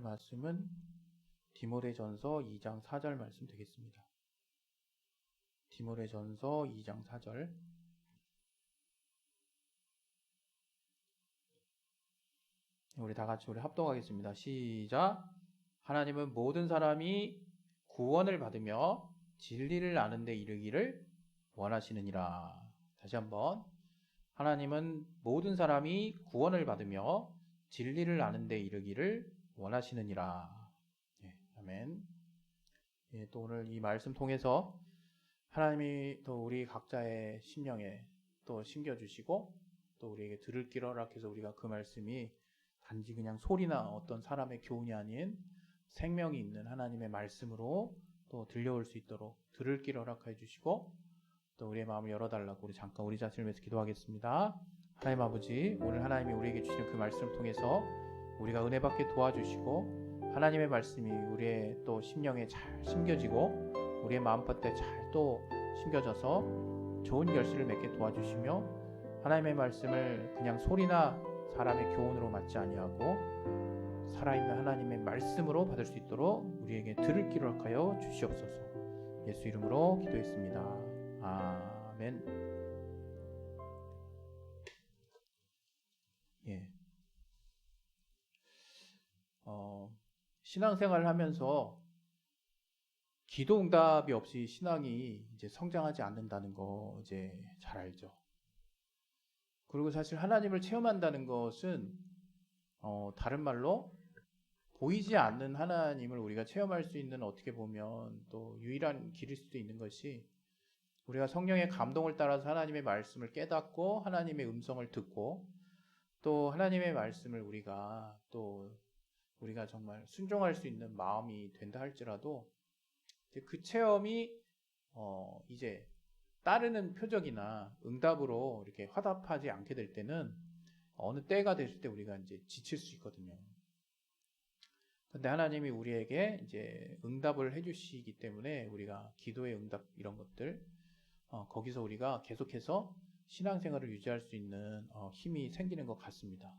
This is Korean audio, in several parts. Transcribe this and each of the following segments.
오늘 말씀은 디모데전서 2장 4절 말씀 되겠습니다. 디모데전서 2장 4절 우리 다 같이 우리 합동하겠습니다. 시작. 하나님은 모든 사람이 구원을 받으며 진리를 아는 데 이르기를 원하시느니라. 다시 한번. 하나님은 모든 사람이 구원을 받으며 진리를 아는 데 이르기를 원하시느니라. 예, 아멘. 예, 또 오늘 이 말씀 통해서 하나님이 또 우리 각자의 심령에 또 심겨주시고 또 우리에게 들을 길 허락해서 우리가 그 말씀이 단지 그냥 소리나 어떤 사람의 교훈이 아닌 생명이 있는 하나님의 말씀으로 또 들려올 수 있도록 들을 길 허락해 주시고 또 우리의 마음을 열어달라고 우리 잠깐 우리 자신을 위해서 기도하겠습니다. 하나님 아버지 오늘 하나님이 우리에게 주시는 그 말씀을 통해서 우리가 은혜 받게 도와주시고 하나님의 말씀이 우리의 또 심령에 잘 심겨지고 우리의 마음밭에 잘 또 심겨져서 좋은 결실을 맺게 도와주시며 하나님의 말씀을 그냥 소리나 사람의 교훈으로 맞지 아니하고 살아있는 하나님의 말씀으로 받을 수 있도록 우리에게 들을 길을 허락하여 주시옵소서. 예수 이름으로 기도했습니다. 아멘. 어, 신앙생활을 하면서 기도 응답이 없이 신앙이 이제 성장하지 않는다는 거 이제 잘 알죠. 그리고 사실 하나님을 체험한다는 것은 어, 다른 말로 보이지 않는 하나님을 우리가 체험할 수 있는 어떻게 보면 또 유일한 길일 수도 있는 것이 우리가 성령의 감동을 따라서 하나님의 말씀을 깨닫고 하나님의 음성을 듣고 또 하나님의 말씀을 우리가 또 우리가 정말 순종할 수 있는 마음이 된다 할지라도 그 체험이 어 이제 따르는 표적이나 응답으로 이렇게 화답하지 않게 될 때는 어느 때가 됐을 때 우리가 이제 지칠 수 있거든요. 근데 하나님이 우리에게 이제 응답을 해주시기 때문에 우리가 기도의 응답 이런 것들 어, 거기서 우리가 계속해서 신앙생활을 유지할 수 있는 어, 힘이 생기는 것 같습니다.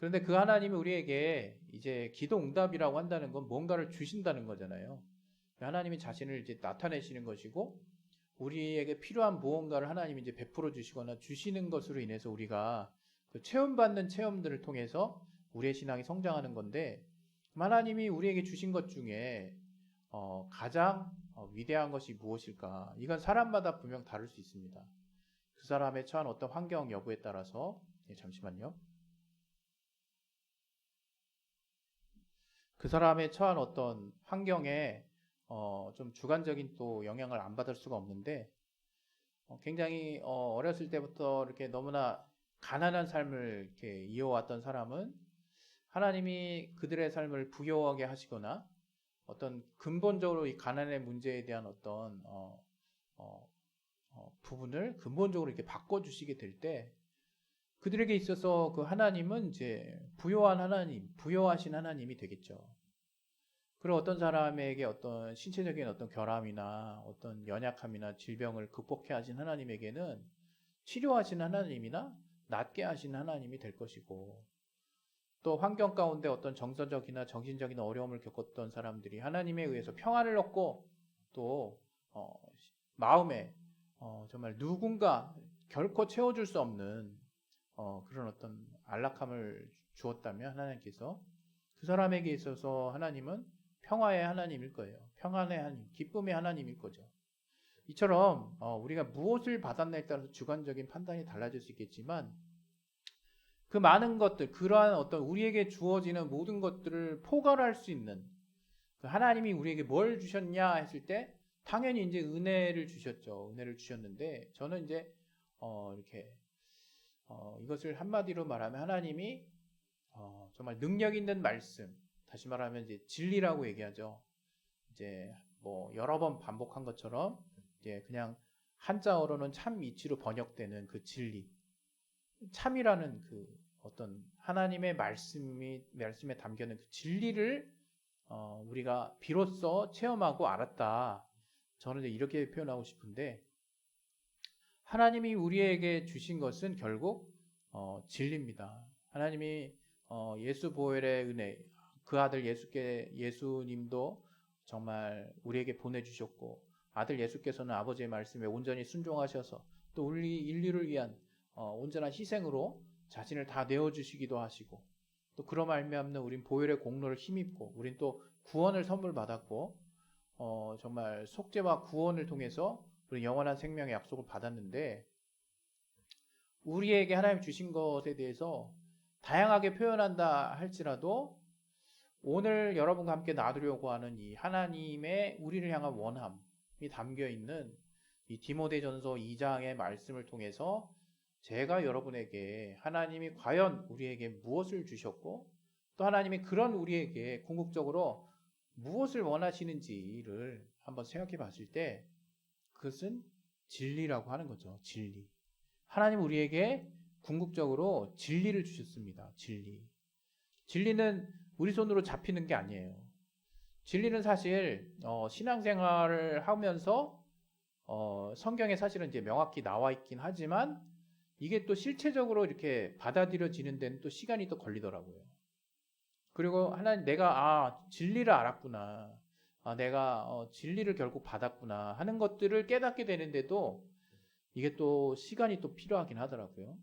그런데 그 하나님이 우리에게 이제 기도 응답이라고 한다는 건 뭔가를 주신다는 거잖아요. 하나님이 자신을 이제 나타내시는 것이고 우리에게 필요한 무언가를 하나님이 이제 베풀어 주시거나 주시는 것으로 인해서 우리가 그 체험받는 체험들을 통해서 우리의 신앙이 성장하는 건데 하나님이 우리에게 주신 것 중에 어, 가장 어, 위대한 것이 무엇일까? 이건 사람마다 분명 다를 수 있습니다. 그 사람의 처한 어떤 환경 여부에 따라서 예, 잠시만요. 그 사람의 처한 어떤 환경에 어, 좀 주관적인 또 영향을 안 받을 수가 없는데 어, 굉장히 어, 어렸을 때부터 이렇게 너무나 가난한 삶을 이렇게 이어왔던 사람은 하나님이 그들의 삶을 부여하게 하시거나 어떤 근본적으로 이 가난의 문제에 대한 어떤 어, 어, 어, 부분을 근본적으로 이렇게 바꿔주시게 될 때 그들에게 있어서 그 하나님은 이제 부여한 하나님, 부여하신 하나님이 되겠죠. 그리고 어떤 사람에게 어떤 신체적인 어떤 결함이나 어떤 연약함이나 질병을 극복해 하신 하나님에게는 치료하신 하나님이나 낫게 하신 하나님이 될 것이고 또 환경 가운데 어떤 정서적이나 정신적인 어려움을 겪었던 사람들이 하나님에 의해서 평안을 얻고 또 어, 마음에 어, 정말 누군가 결코 채워줄 수 없는 어, 그런 어떤 안락함을 주었다면 하나님께서 그 사람에게 있어서 하나님은 평화의 하나님일 거예요. 평안의 하나님, 기쁨의 하나님일 거죠. 이처럼 어, 우리가 무엇을 받았냐에 따라서 주관적인 판단이 달라질 수 있겠지만 그 많은 것들, 그러한 어떤 우리에게 주어지는 모든 것들을 포괄할 수 있는 그 하나님이 우리에게 뭘 주셨냐 했을 때 당연히 이제 은혜를 주셨죠. 은혜를 주셨는데 저는 이제 어, 이렇게 어, 이것을 한마디로 말하면 하나님이 어, 정말 능력 있는 말씀, 다시 말하면 이제 진리라고 얘기하죠. 이제 뭐 여러 번 반복한 것처럼 이제 그냥 한자어로는 참 이치로 번역되는 그 진리. 참이라는 그 어떤 하나님의 말씀이 말씀에 담겨 있는 그 진리를 어, 우리가 비로소 체험하고 알았다. 저는 이렇게 표현하고 싶은데 하나님이 우리에게 주신 것은 결국 어, 진리입니다. 하나님이 어, 예수 보혈의 은혜 그 아들 예수께 예수님도 정말 우리에게 보내주셨고 아들 예수께서는 아버지의 말씀에 온전히 순종하셔서 또 우리 인류를 위한 어, 온전한 희생으로 자신을 다 내어 주시기도 하시고 또 그로 말미암는 우린 보혈의 공로를 힘입고 우린 또 구원을 선물 받았고 어, 정말 속죄와 구원을 통해서 우리 영원한 생명의 약속을 받았는데 우리에게 하나님 주신 것에 대해서 다양하게 표현한다 할지라도 오늘 여러분과 함께 나누려고 하는 이 하나님의 우리를 향한 원함이 담겨 있는 이 디모데전서 2장의 말씀을 통해서 제가 여러분에게 하나님이 과연 우리에게 무엇을 주셨고 또 하나님이 그런 우리에게 궁극적으로 무엇을 원하시는지를 한번 생각해 봤을 때 그것은 진리라고 하는 거죠. 진리. 하나님 우리에게 궁극적으로 진리를 주셨습니다. 진리. 진리는 우리 손으로 잡히는 게 아니에요. 진리는 사실 어, 신앙생활을 하면서 어, 성경에 사실은 이제 명확히 나와 있긴 하지만 이게 또 실체적으로 이렇게 받아들여지는 데는 또 시간이 또 걸리더라고요. 그리고 하나님 내가 아 진리를 알았구나. 아, 내가 어, 진리를 결국 받았구나 하는 것들을 깨닫게 되는데도 이게 또 시간이 또 필요하긴 하더라고요.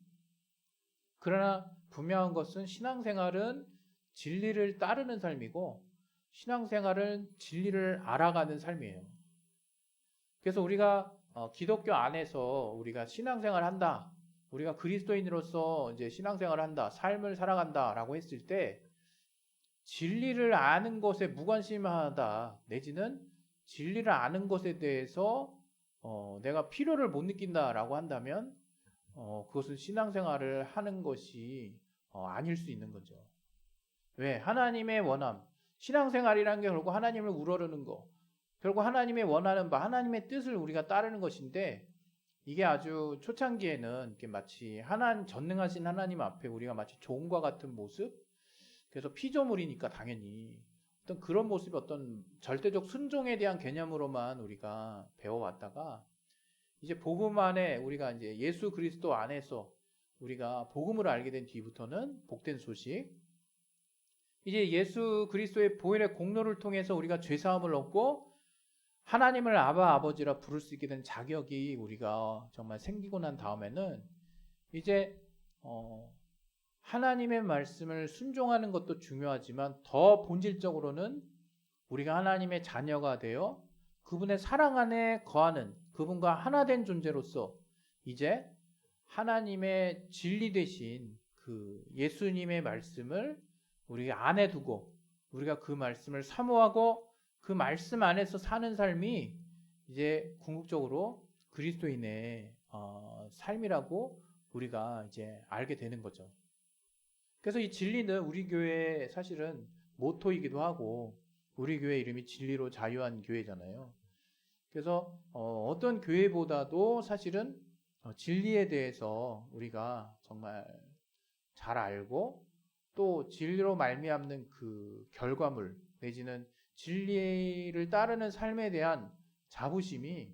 그러나 분명한 것은 신앙생활은 진리를 따르는 삶이고 신앙생활은 진리를 알아가는 삶이에요. 그래서 우리가 어, 기독교 안에서 우리가 신앙생활 한다. 우리가 그리스도인으로서 이제 신앙생활 한다. 삶을 살아간다라고 했을 때 진리를 아는 것에 무관심하다. 내지는 진리를 아는 것에 대해서 어, 내가 필요를 못 느낀다라고 한다면 어, 그것은 신앙생활을 하는 것이 어, 아닐 수 있는 거죠. 왜? 하나님의 원함. 신앙생활이라는 게 결국 하나님을 우러르는 거. 결국 하나님의 원하는 바, 하나님의 뜻을 우리가 따르는 것인데 이게 아주 초창기에는 마치 하나님 전능하신 하나님 앞에 우리가 마치 종과 같은 모습. 그래서 피조물이니까 당연히 어떤 그런 모습이 어떤 절대적 순종에 대한 개념으로만 우리가 배워왔다가 이제 복음 안에 우리가 이제 예수 그리스도 안에서 우리가 복음을 알게 된 뒤부터는 복된 소식. 이제 예수 그리스도의 보혈의 공로를 통해서 우리가 죄 사함을 얻고 하나님을 아바 아버지라 부를 수 있게 된 자격이 우리가 정말 생기고 난 다음에는 이제 어 하나님의 말씀을 순종하는 것도 중요하지만 더 본질적으로는 우리가 하나님의 자녀가 되어 그분의 사랑 안에 거하는 그분과 하나 된 존재로서 이제 하나님의 진리 되신 그 예수님의 말씀을 우리가 안에 두고 우리가 그 말씀을 사모하고 그 말씀 안에서 사는 삶이 이제 궁극적으로 그리스도인의 어, 삶이라고 우리가 이제 알게 되는 거죠. 그래서 이 진리는 우리 교회 사실은 모토이기도 하고 우리 교회 이름이 진리로 자유한 교회잖아요. 그래서 어, 떤 교회보다도 사실은 어, 진리에 대해서 우리가 정말 잘 알고 또 진리로 말미암는 그 결과물 내지는 진리를 따르는 삶에 대한 자부심이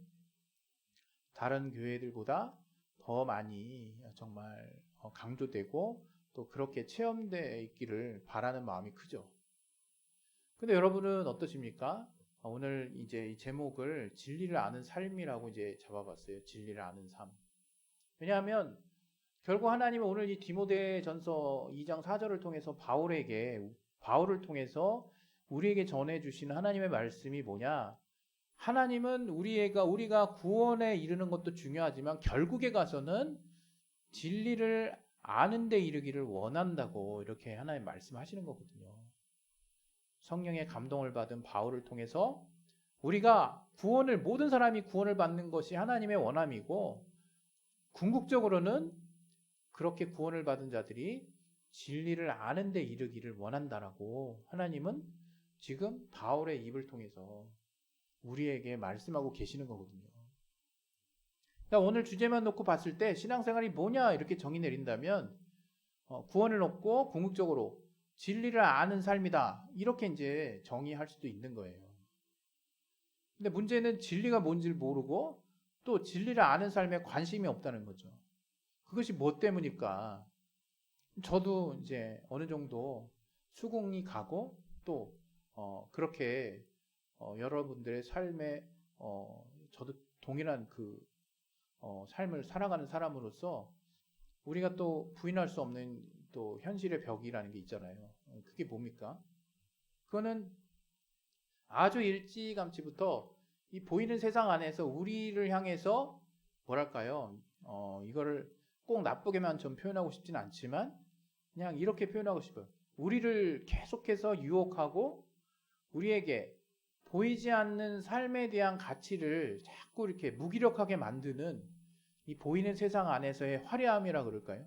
다른 교회들보다 더 많이 정말 어, 강조되고 또 그렇게 체험되어 있기를 바라는 마음이 크죠. 근데 여러분은 어떠십니까? 어, 오늘 이제 이 제목을 진리를 아는 삶이라고 이제 잡아봤어요. 진리를 아는 삶. 왜냐하면 결국 하나님은 오늘 이 디모데 전서 2장 4절을 통해서 바울에게, 바울을 통해서 우리에게 전해주시는 하나님의 말씀이 뭐냐? 하나님은 우리가, 우리가 구원에 이르는 것도 중요하지만 결국에 가서는 진리를 아는 데 이르기를 원한다고 이렇게 하나님 말씀하시는 거거든요. 성령의 감동을 받은 바울을 통해서 우리가 구원을 모든 사람이 구원을 받는 것이 하나님의 원함이고 궁극적으로는 그렇게 구원을 받은 자들이 진리를 아는 데 이르기를 원한다라고 하나님은 지금 바울의 입을 통해서 우리에게 말씀하고 계시는 거거든요. 그러니까 오늘 주제만 놓고 봤을 때 신앙생활이 뭐냐 이렇게 정의 내린다면 어, 구원을 얻고 궁극적으로 진리를 아는 삶이다 이렇게 이제 정의할 수도 있는 거예요. 근데 문제는 진리가 뭔지를 모르고 또 진리를 아는 삶에 관심이 없다는 거죠. 그것이 뭐 때문일까? 저도 이제 어느 정도 수긍이 가고 또 어, 그렇게 어, 여러분들의 삶에 어, 저도 동일한 그 어, 삶을 살아가는 사람으로서 우리가 또 부인할 수 없는 또 현실의 벽이라는 게 있잖아요. 어, 그게 뭡니까? 그거는 아주 일찌감치부터 이 보이는 세상 안에서 우리를 향해서 뭐랄까요? 어, 이거를 꼭 나쁘게만 좀 표현하고 싶지는 않지만 그냥 이렇게 표현하고 싶어요. 우리를 계속해서 유혹하고 우리에게 보이지 않는 삶에 대한 가치를 자꾸 이렇게 무기력하게 만드는 이 보이는 세상 안에서의 화려함이라 그럴까요?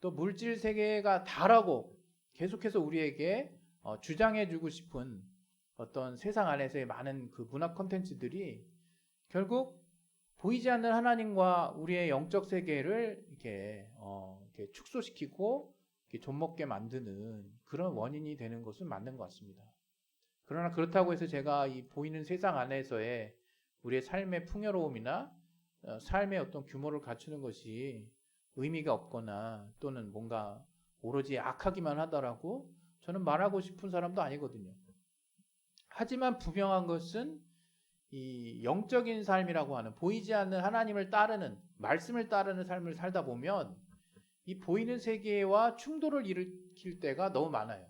또 물질 세계가 다라고 계속해서 우리에게 어, 주장해주고 싶은 어떤 세상 안에서의 많은 그 문화 콘텐츠들이 결국 보이지 않는 하나님과 우리의 영적 세계를 이렇게, 어, 이렇게 축소시키고 이렇게 좀먹게 만드는 그런 원인이 되는 것은 맞는 것 같습니다. 그러나 그렇다고 해서 제가 이 보이는 세상 안에서의 우리의 삶의 풍요로움이나 어, 삶의 어떤 규모를 갖추는 것이 의미가 없거나 또는 뭔가 오로지 악하기만 하다라고 저는 말하고 싶은 사람도 아니거든요. 하지만 분명한 것은 이 영적인 삶이라고 하는 보이지 않는 하나님을 따르는 말씀을 따르는 삶을 살다 보면 이 보이는 세계와 충돌을 일으킬 때가 너무 많아요.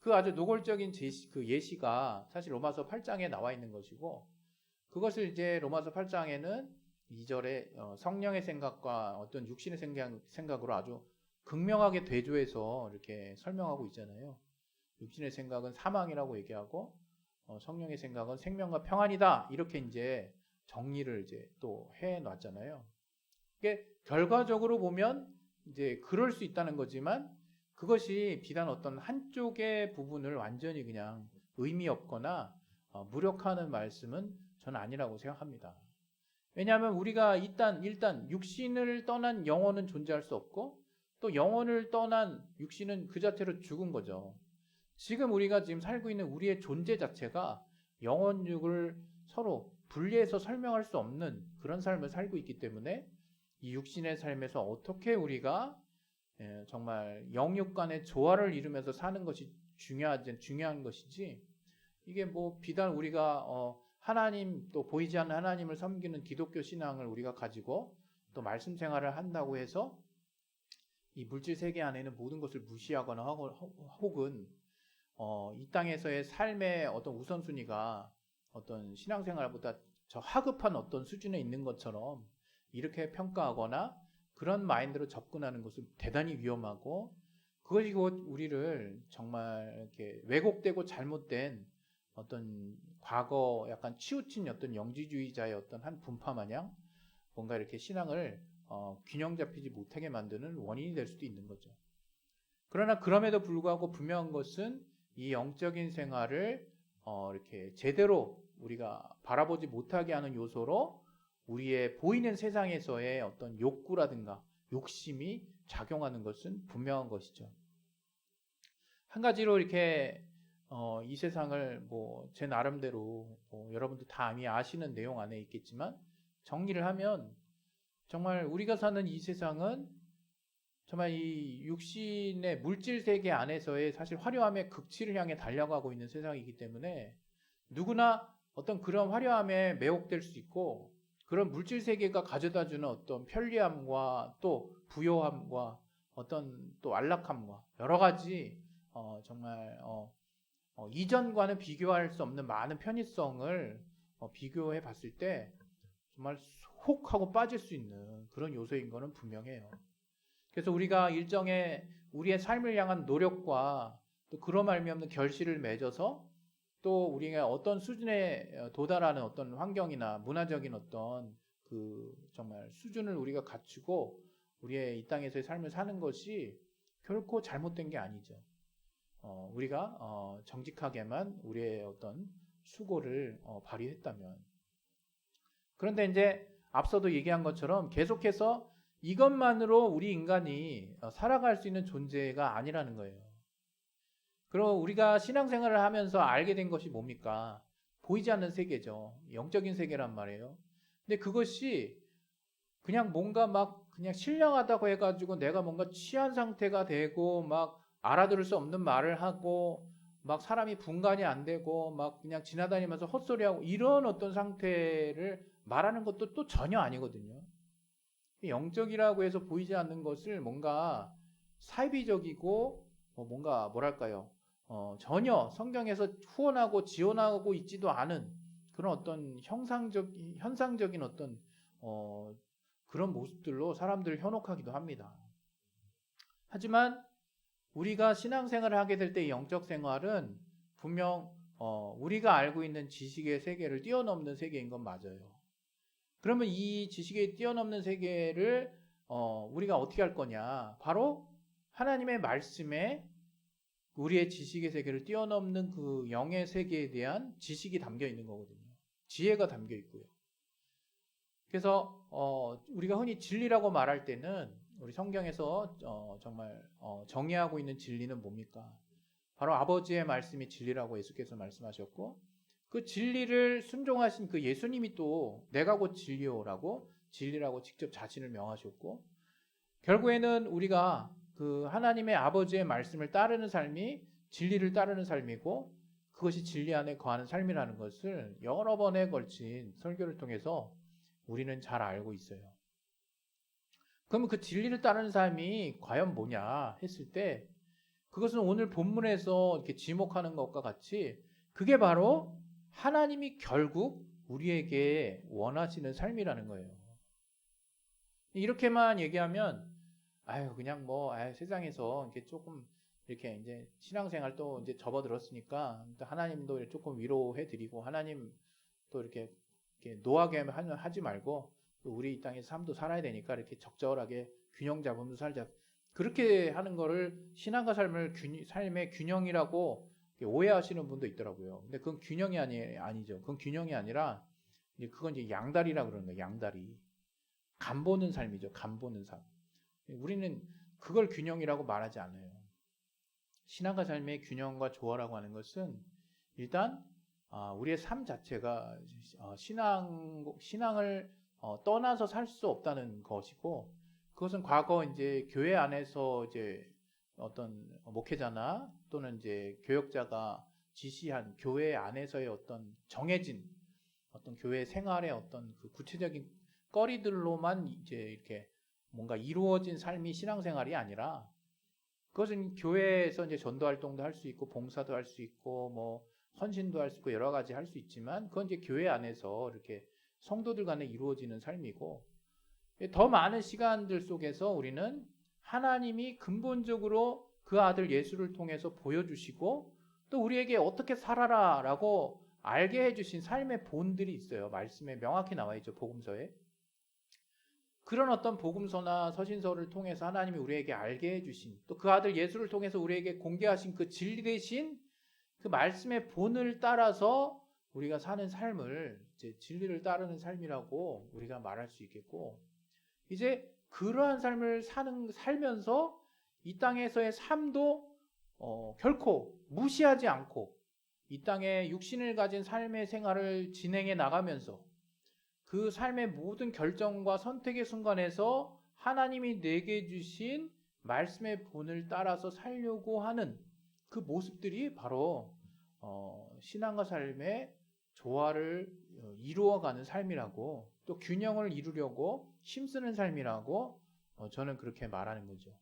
그 아주 노골적인 제시, 그 예시가 사실 로마서 8장에 나와 있는 것이고 그것을 이제 로마서 8장에는 2절에 어, 성령의 생각과 어떤 육신의 생각, 생각으로 아주 극명하게 대조해서 이렇게 설명하고 있잖아요. 육신의 생각은 사망이라고 얘기하고 어, 성령의 생각은 생명과 평안이다 이렇게 이제 정리를 이제 또 해놨잖아요. 이게 결과적으로 보면 이제 그럴 수 있다는 거지만 그것이 비단 어떤 한쪽의 부분을 완전히 그냥 의미 없거나 어, 무력하는 말씀은 저는 아니라고 생각합니다. 왜냐하면 우리가 일단 일단 육신을 떠난 영혼은 존재할 수 없고 또 영혼을 떠난 육신은 그 자체로 죽은 거죠. 지금 우리가 지금 살고 있는 우리의 존재 자체가 영혼육을 서로 분리해서 설명할 수 없는 그런 삶을 살고 있기 때문에 이 육신의 삶에서 어떻게 우리가 예, 정말 영육 간의 조화를 이루면서 사는 것이 중요하지 중요한 것이지 이게 뭐 비단 우리가 어 하나님 또 보이지 않는 하나님을 섬기는 기독교 신앙을 우리가 가지고 또 말씀 생활을 한다고 해서 이 물질 세계 안에는 모든 것을 무시하거나 혹은 어, 이 땅에서의 삶의 어떤 우선순위가 어떤 신앙생활보다 저 하급한 어떤 수준에 있는 것처럼 이렇게 평가하거나 그런 마인드로 접근하는 것은 대단히 위험하고 그것이 곧 우리를 정말 이렇게 왜곡되고 잘못된 어떤 과거 약간 치우친 어떤 영지주의자의 어떤 한 분파 마냥 뭔가 이렇게 신앙을 어, 균형 잡히지 못하게 만드는 원인이 될 수도 있는 거죠. 그러나 그럼에도 불구하고 분명한 것은 이 영적인 생활을 어, 이렇게 제대로 우리가 바라보지 못하게 하는 요소로 우리의 보이는 세상에서의 어떤 욕구라든가 욕심이 작용하는 것은 분명한 것이죠. 한 가지로 이렇게 어, 이 세상을 뭐 제 나름대로 뭐 여러분도 다 이미 아시는 내용 안에 있겠지만 정리를 하면 정말 우리가 사는 이 세상은 정말 이 육신의 물질 세계 안에서의 사실 화려함의 극치를 향해 달려가고 있는 세상이기 때문에 누구나 어떤 그런 화려함에 매혹될 수 있고 그런 물질 세계가 가져다 주는 어떤 편리함과 또 부요함과 어떤 또 안락함과 여러 가지 어 정말 어 어 이전과는 비교할 수 없는 많은 편의성을 어 비교해 봤을 때 정말 혹 하고 빠질 수 있는 그런 요소인 것은 분명해요. 그래서 우리가 일정의 우리의 삶을 향한 노력과 또 그런 말미 없는 결실을 맺어서 또 우리가 어떤 수준에 도달하는 어떤 환경이나 문화적인 어떤 그 정말 수준을 우리가 갖추고 우리의 이 땅에서의 삶을 사는 것이 결코 잘못된 게 아니죠. 어, 우리가 어, 정직하게만 우리의 어떤 수고를 어, 발휘했다면. 그런데 이제 앞서도 얘기한 것처럼 계속해서 이것만으로 우리 인간이 어, 살아갈 수 있는 존재가 아니라는 거예요. 그리고 우리가 신앙생활을 하면서 알게 된 것이 뭡니까? 보이지 않는 세계죠. 영적인 세계란 말이에요. 근데 그것이 그냥 뭔가 막 그냥 신령하다고 해가지고 내가 뭔가 취한 상태가 되고 막 알아들을 수 없는 말을 하고 막 사람이 분간이 안 되고 막 그냥 지나다니면서 헛소리하고 이런 어떤 상태를 말하는 것도 또 전혀 아니거든요. 영적이라고 해서 보이지 않는 것을 뭔가 사이비적이고 뭐 뭔가 뭐랄까요? 어, 전혀 성경에서 후원하고 지원하고 있지도 않은 그런 어떤 형상적 현상적인 어떤 어, 그런 모습들로 사람들을 현혹하기도 합니다. 하지만 우리가 신앙생활을 하게 될 때 영적 생활은 분명 어, 우리가 알고 있는 지식의 세계를 뛰어넘는 세계인 건 맞아요. 그러면 이 지식의 뛰어넘는 세계를 어, 우리가 어떻게 할 거냐? 바로 하나님의 말씀에 우리의 지식의 세계를 뛰어넘는 그 영의 세계에 대한 지식이 담겨 있는 거거든요. 지혜가 담겨 있고요. 그래서 어, 우리가 흔히 진리라고 말할 때는 우리 성경에서 어, 정말 어, 정의하고 있는 진리는 뭡니까? 바로 아버지의 말씀이 진리라고 예수께서 말씀하셨고 그 진리를 순종하신 그 예수님이 또 내가 곧 진리요라고 진리라고 직접 자신을 명하셨고 결국에는 우리가 그 하나님의 아버지의 말씀을 따르는 삶이 진리를 따르는 삶이고 그것이 진리 안에 거하는 삶이라는 것을 여러 번에 걸친 설교를 통해서 우리는 잘 알고 있어요. 그러면 그 진리를 따르는 삶이 과연 뭐냐 했을 때 그것은 오늘 본문에서 이렇게 지목하는 것과 같이 그게 바로 하나님이 결국 우리에게 원하시는 삶이라는 거예요. 이렇게만 얘기하면 아유 그냥 뭐 아유, 세상에서 이렇게 조금 이렇게 이제 신앙생활 또 이제 접어들었으니까 하나님도 조금 위로해 드리고 하나님 또 이렇게, 이렇게 노하게 하지 말고 우리 이 땅에서 삶도 살아야 되니까 이렇게 적절하게 균형 잡으면서 살자. 그렇게 하는 거를 신앙과 삶을 균, 삶의 균형이라고 오해하시는 분도 있더라고요. 근데 그건 균형이 아니, 아니죠. 그건 균형이 아니라 이제 그건 이제 양다리라 그러는 거예요. 양다리. 간 보는 삶이죠. 간 보는 삶. 우리는 그걸 균형이라고 말하지 않아요. 신앙과 삶의 균형과 조화라고 하는 것은 일단 아, 우리의 삶 자체가 어, 신앙 신앙을 어, 떠나서 살 수 없다는 것이고 그것은 과거 이제 교회 안에서 이제 어떤 목회자나 또는 이제 교역자가 지시한 교회 안에서의 어떤 정해진 어떤 교회 생활의 어떤 그 구체적인 거리들로만 이제 이렇게 뭔가 이루어진 삶이 신앙생활이 아니라 그것은 교회에서 이제 전도 활동도 할 수 있고 봉사도 할 수 있고 뭐 헌신도 할 수 있고 여러 가지 할 수 있지만 그건 이제 교회 안에서 이렇게 성도들 간에 이루어지는 삶이고 더 많은 시간들 속에서 우리는 하나님이 근본적으로 그 아들 예수를 통해서 보여주시고 또 우리에게 어떻게 살아라 라고 알게 해주신 삶의 본들이 있어요. 말씀에 명확히 나와 있죠. 복음서에. 그런 어떤 복음서나 서신서를 통해서 하나님이 우리에게 알게 해주신 또 그 아들 예수를 통해서 우리에게 공개하신 그 진리 대신 그 말씀의 본을 따라서 우리가 사는 삶을 이제 진리를 따르는 삶이라고 우리가 말할 수 있겠고 이제 그러한 삶을 사는 살면서 이 땅에서의 삶도 어, 결코 무시하지 않고 이 땅에 육신을 가진 삶의 생활을 진행해 나가면서 그 삶의 모든 결정과 선택의 순간에서 하나님이 내게 주신 말씀의 본을 따라서 살려고 하는 그 모습들이 바로 어, 신앙과 삶의 조화를 어, 이루어가는 삶이라고 또 균형을 이루려고 힘쓰는 삶이라고 어, 저는 그렇게 말하는 거죠.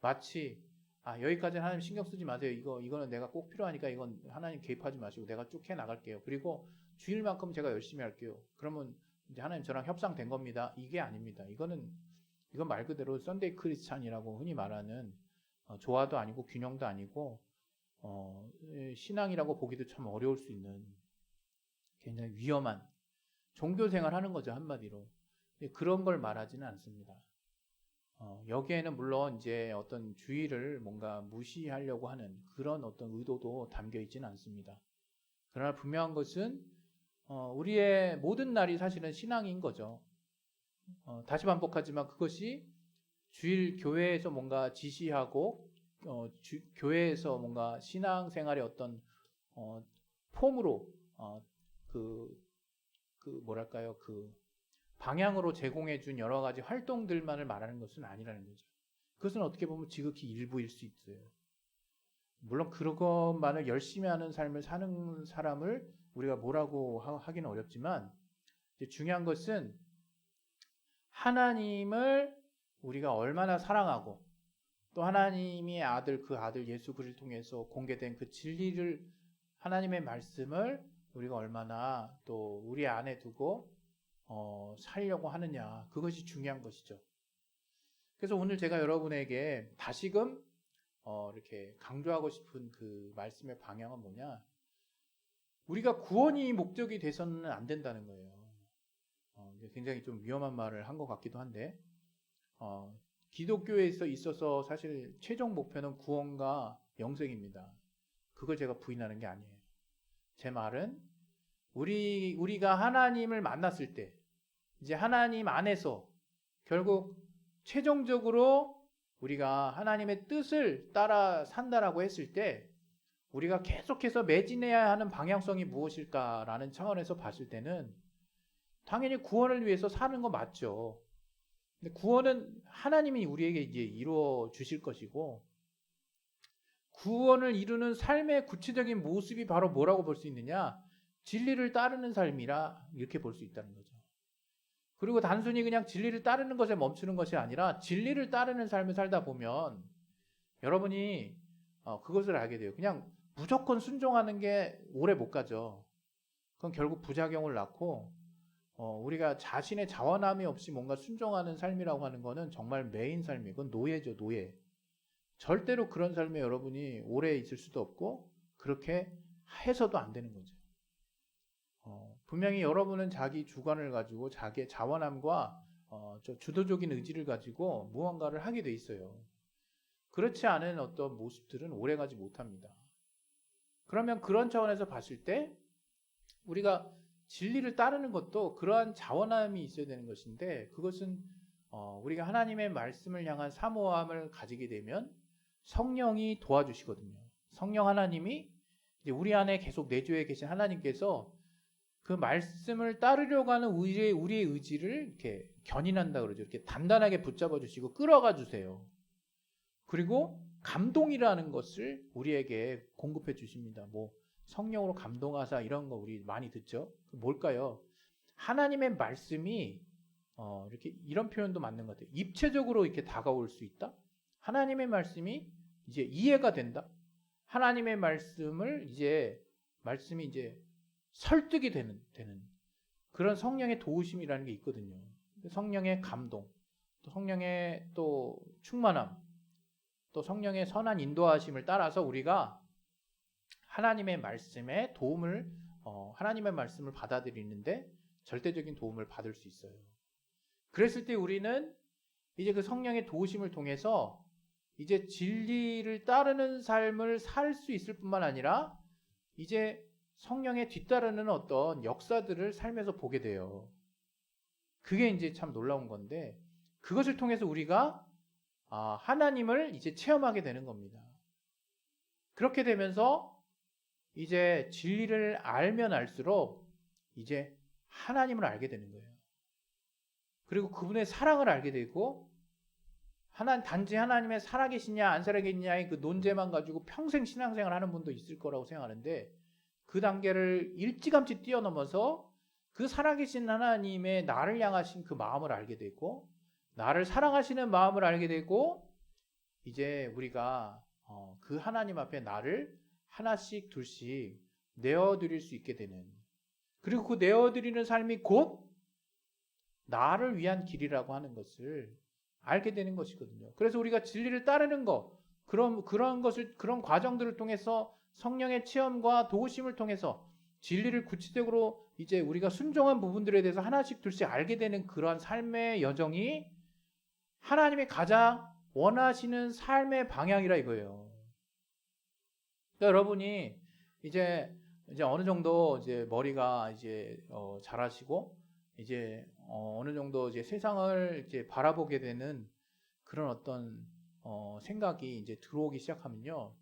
마치 아 여기까지는 하나님 신경 쓰지 마세요. 이거 이거는 내가 꼭 필요하니까 이건 하나님 개입하지 마시고 내가 쭉 해 나갈게요. 그리고 주일만큼 제가 열심히 할게요. 그러면 이제 하나님 저랑 협상된 겁니다. 이게 아닙니다. 이거는 이건 말 그대로 썬데이 크리스찬이라고 흔히 말하는 어, 조화도 아니고 균형도 아니고 어, 신앙이라고 보기도 참 어려울 수 있는 굉장히 위험한 종교 생활하는 거죠 한마디로 그런 걸 말하지는 않습니다. 어, 여기에는 물론 이제 어떤 주의를 뭔가 무시하려고 하는 그런 어떤 의도도 담겨 있지는 않습니다. 그러나 분명한 것은 어, 우리의 모든 날이 사실은 신앙인 거죠. 어, 다시 반복하지만 그것이 주일 교회에서 뭔가 지시하고 어, 주, 교회에서 뭔가 신앙생활의 어떤 어, 폼으로 어, 그, 그 뭐랄까요 그 방향으로 제공해 준 여러 가지 활동들만을 말하는 것은 아니라는 거죠. 그것은 어떻게 보면 지극히 일부일 수 있어요. 물론 그것만을 열심히 하는 삶을 사는 사람을 우리가 뭐라고 하- 하기는 어렵지만 중요한 것은 하나님을 우리가 얼마나 사랑하고 또 하나님의 아들 그 아들 예수 그리스도를 통해서 공개된 그 진리를 하나님의 말씀을 우리가 얼마나 또 우리 안에 두고 어, 살려고 하느냐 그것이 중요한 것이죠. 그래서 오늘 제가 여러분에게 다시금 어, 이렇게 강조하고 싶은 그 말씀의 방향은 뭐냐? 우리가 구원이 목적이 돼서는 안 된다는 거예요. 어, 굉장히 좀 위험한 말을 한 것 같기도 한데, 어, 기독교에서 있어서 사실 최종 목표는 구원과 영생입니다. 그걸 제가 부인하는 게 아니에요. 제 말은 우리 우리가 하나님을 만났을 때 이제 하나님 안에서 결국 최종적으로 우리가 하나님의 뜻을 따라 산다라고 했을 때 우리가 계속해서 매진해야 하는 방향성이 무엇일까라는 차원에서 봤을 때는 당연히 구원을 위해서 사는 거 맞죠. 근데 구원은 하나님이 우리에게 이제 이루어 주실 것이고 구원을 이루는 삶의 구체적인 모습이 바로 뭐라고 볼 수 있느냐? 진리를 따르는 삶이라 이렇게 볼 수 있다는 거죠. 그리고 단순히 그냥 진리를 따르는 것에 멈추는 것이 아니라 진리를 따르는 삶을 살다 보면 여러분이 어, 그것을 알게 돼요. 그냥 무조건 순종하는 게 오래 못 가죠. 그건 결국 부작용을 낳고 어, 우리가 자신의 자원함이 없이 뭔가 순종하는 삶이라고 하는 거는 정말 메인 삶이고 그건 노예죠, 노예. 절대로 그런 삶에 여러분이 오래 있을 수도 없고 그렇게 해서도 안 되는 거죠. 어, 분명히 여러분은 자기 주관을 가지고 자기의 자원함과 어, 저 주도적인 의지를 가지고 무언가를 하게 돼 있어요. 그렇지 않은 어떤 모습들은 오래가지 못합니다. 그러면 그런 차원에서 봤을 때 우리가 진리를 따르는 것도 그러한 자원함이 있어야 되는 것인데 그것은 어, 우리가 하나님의 말씀을 향한 사모함을 가지게 되면 성령이 도와주시거든요. 성령 하나님이 우리 안에 계속 내주에 계신 하나님께서 그 말씀을 따르려고 하는 우리의, 우리의 의지를 이렇게 견인한다 그러죠. 이렇게 단단하게 붙잡아 주시고 끌어가 주세요. 그리고 감동이라는 것을 우리에게 공급해 주십니다. 뭐 성령으로 감동하사 이런 거 우리 많이 듣죠. 뭘까요? 하나님의 말씀이 어, 이렇게 이런 표현도 맞는 것 같아요. 입체적으로 이렇게 다가올 수 있다. 하나님의 말씀이 이제 이해가 된다. 하나님의 말씀을 이제 말씀이 이제 설득이 되는 되는 그런 성령의 도우심이라는 게 있거든요. 성령의 감동, 또 성령의 또 충만함, 또 성령의 선한 인도하심을 따라서 우리가 하나님의 말씀에 도움을 어, 하나님의 말씀을 받아들이는데 절대적인 도움을 받을 수 있어요. 그랬을 때 우리는 이제 그 성령의 도우심을 통해서 이제 진리를 따르는 삶을 살 수 있을 뿐만 아니라 이제 성령에 뒤따르는 어떤 역사들을 삶에서 보게 돼요. 그게 이제 참 놀라운 건데 그것을 통해서 우리가 아, 하나님을 이제 체험하게 되는 겁니다. 그렇게 되면서 이제 진리를 알면 알수록 이제 하나님을 알게 되는 거예요. 그리고 그분의 사랑을 알게 되고 하나 단지 하나님의 살아계시냐 안 살아계시냐의 그 논제만 가지고 평생 신앙생활 하는 분도 있을 거라고 생각하는데 그 단계를 일찌감치 뛰어넘어서 그 살아계신 하나님의 나를 향하신 그 마음을 알게 되고 나를 사랑하시는 마음을 알게 되고 이제 우리가 어, 그 하나님 앞에 나를 하나씩 둘씩 내어드릴 수 있게 되는 그리고 그 내어드리는 삶이 곧 나를 위한 길이라고 하는 것을 알게 되는 것이거든요. 그래서 우리가 진리를 따르는 것 그런 그런 것을 그런 과정들을 통해서 성령의 체험과 도우심을 통해서 진리를 구체적으로 이제 우리가 순종한 부분들에 대해서 하나씩 둘씩 알게 되는 그러한 삶의 여정이 하나님의 가장 원하시는 삶의 방향이라 이거예요. 그러니까 여러분이 이제 이제 어느 정도 이제 머리가 이제 어, 자라시고 이제 어, 어느 정도 이제 세상을 이제 바라보게 되는 그런 어떤 어, 생각이 이제 들어오기 시작하면요.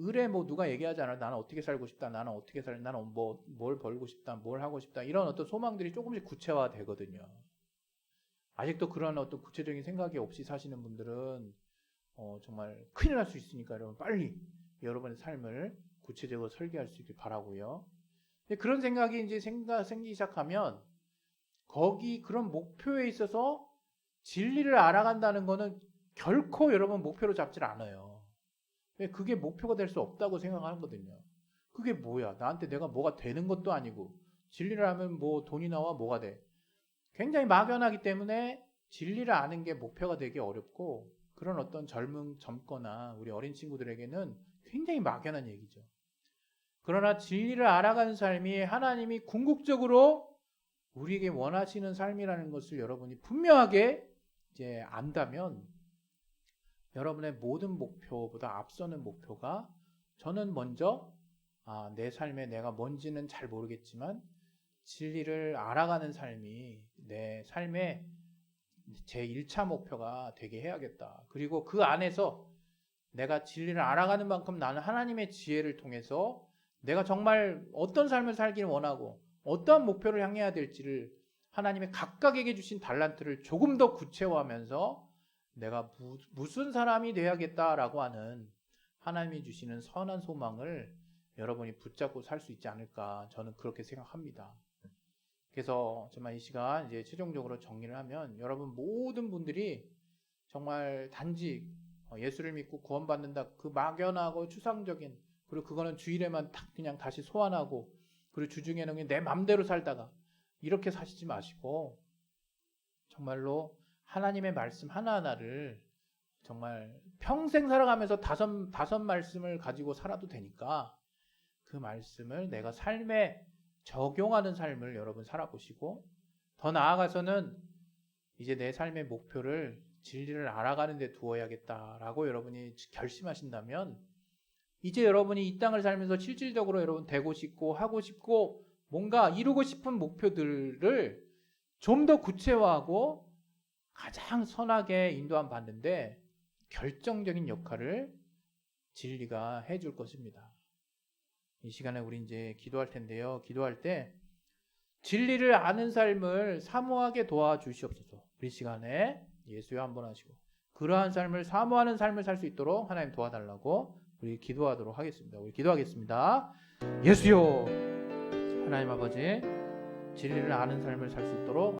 을에 뭐 누가 얘기하지 않아도 나는 어떻게 살고 싶다, 나는 어떻게 살, 나는 뭐 뭘 벌고 싶다, 뭘 하고 싶다 이런 어떤 소망들이 조금씩 구체화 되거든요. 아직도 그런 어떤 구체적인 생각이 없이 사시는 분들은 어, 정말 큰일 날 수 있으니까 여러분 빨리 여러분의 삶을 구체적으로 설계할 수 있길 바라고요. 그런 생각이 이제 생각 생기기 시작하면 거기 그런 목표에 있어서 진리를 알아간다는 거는 결코 여러분 목표로 잡질 않아요. 왜 그게 목표가 될 수 없다고 생각하거든요. 그게 뭐야? 나한테 내가 뭐가 되는 것도 아니고 진리를 하면 뭐 돈이 나와 뭐가 돼? 굉장히 막연하기 때문에 진리를 아는 게 목표가 되기 어렵고 그런 어떤 젊은 젊거나 우리 어린 친구들에게는 굉장히 막연한 얘기죠. 그러나 진리를 알아가는 삶이 하나님이 궁극적으로 우리에게 원하시는 삶이라는 것을 여러분이 분명하게 이제 안다면 여러분의 모든 목표보다 앞서는 목표가 저는 먼저 아, 내 삶에 내가 뭔지는 잘 모르겠지만 진리를 알아가는 삶이 내 삶의 제 1차 목표가 되게 해야겠다. 그리고 그 안에서 내가 진리를 알아가는 만큼 나는 하나님의 지혜를 통해서 내가 정말 어떤 삶을 살기를 원하고 어떠한 목표를 향해야 될지를 하나님의 각각에게 주신 달란트를 조금 더 구체화하면서 내가 무, 무슨 사람이 되어야겠다라고 하는 하나님이 주시는 선한 소망을 여러분이 붙잡고 살 수 있지 않을까 저는 그렇게 생각합니다. 그래서 정말 이 시간 이제 최종적으로 정리를 하면 여러분 모든 분들이 정말 단지 어, 예수를 믿고 구원받는다 그 막연하고 추상적인 그리고 그거는 주일에만 딱 그냥 다시 소환하고 그리고 주중에는 그냥 내 맘대로 살다가 이렇게 사시지 마시고 정말로 하나님의 말씀 하나하나를 정말 평생 살아가면서 다섯 다섯 말씀을 가지고 살아도 되니까 그 말씀을 내가 삶에 적용하는 삶을 여러분 살아보시고 더 나아가서는 이제 내 삶의 목표를 진리를 알아가는 데 두어야겠다라고 여러분이 결심하신다면 이제 여러분이 이 땅을 살면서 실질적으로 여러분 되고 싶고 하고 싶고 뭔가 이루고 싶은 목표들을 좀 더 구체화하고 가장 선하게 인도함 받는데 결정적인 역할을 진리가 해줄 것입니다. 이 시간에 우리 이제 기도할 텐데요. 기도할 때 진리를 아는 삶을 사모하게 도와주시옵소서. 우리 시간에 예수여 한번 하시고 그러한 삶을 사모하는 삶을 살 수 있도록 하나님 도와달라고 우리 기도하도록 하겠습니다. 우리 기도하겠습니다. 예수여 하나님 아버지 진리를 아는 삶을 살 수 있도록